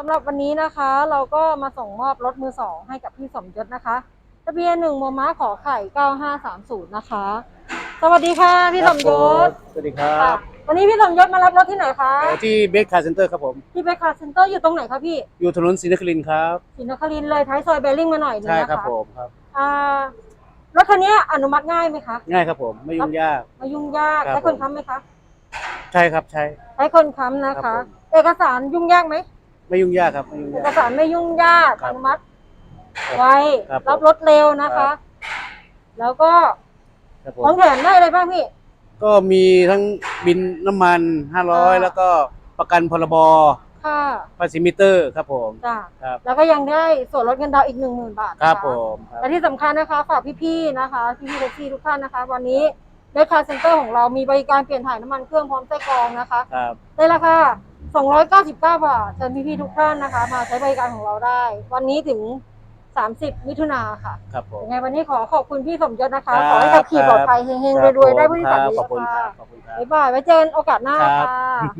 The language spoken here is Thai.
สำหรับวันนี้นะคะ เราก็มาส่งมอบรถมือสองให้กับพี่สมยศนะคะทะเบียนหนึ่งมม้าขอไข่9530นะคะ สวัสดีค่ะพี่สมยศสวัสดีครัค่ะบวันนี้พี่สมยศมารับรถที่ไหนคะเอ่อที่เบคคาร์เซ็นเตอร์ครับผม ที่เบคาเซ็นเตอร์อยู่ตรงไหนคะพี่อยู่ถนนศรีนครินทร์ครับ ศรีนครินทร์เลยท้ายซอยเบลลิงมาหน่อยนึงใช่นะครับคะผมครับ อ่ารถคันนี้อนุมัติง่ายไหมคะ ง่ายครับผมไม่ยุ่งยาก ไม่ยุ่งยากครับ ใช้คนผมค้ำไหมคะ ใช่ครับใช่ ใช้คนค้ำนะครัคะ บผม เอกสารยุ่งยากไหม ไม่ยุ่งยากครับไม่ยุ่งากเอยกสารไม่ยุ่งยากครัอบนุมัติครับไวครับผมรับรถเร็วนะครัคะ บ แล้วก็ครับผของมแถมได้อะไรบ้างพี่ ก็มีทั้งบินน้ำมันอ่า500 แล้วก็ประกันพรบค่ะภาษีมิเตอร์ครับผมจ้ะครับ แล้วก็ยังได้ส่วนลดเงินดาวน์อีกหนึ่งหมื่นบาทนะะ ครับผมครับ และที่สำคัญนะคะฝากพี่ๆนะคะพี่ๆแท็กซี่ทุกท่านนะคะ วันนี้เดคาเซ็นเตอร์ของเรามีบริการเปลี่ยนถ่ายน้ำมันเครื่องพร้อมไส้กรองนะคะ ครับในราคา 299 บาทเชิญพี่ๆทุกท่านนะคะ มาใช้บริการของเราได้ วันนี้ถึง 30 มิถุนาค่ะครับผมยังไงวันนี้ขอขอบคุณพี่สมยศนะคะครับขอให้ขับขี่ปลอดภัยเฮงครับๆรวยๆได้ผู้โดยสารผมเยขอบอะคุณคค่ะรับขอบคุณครับ บ๊ายบายไว้เจอกันโอกาสหน้าครับ ค่ะ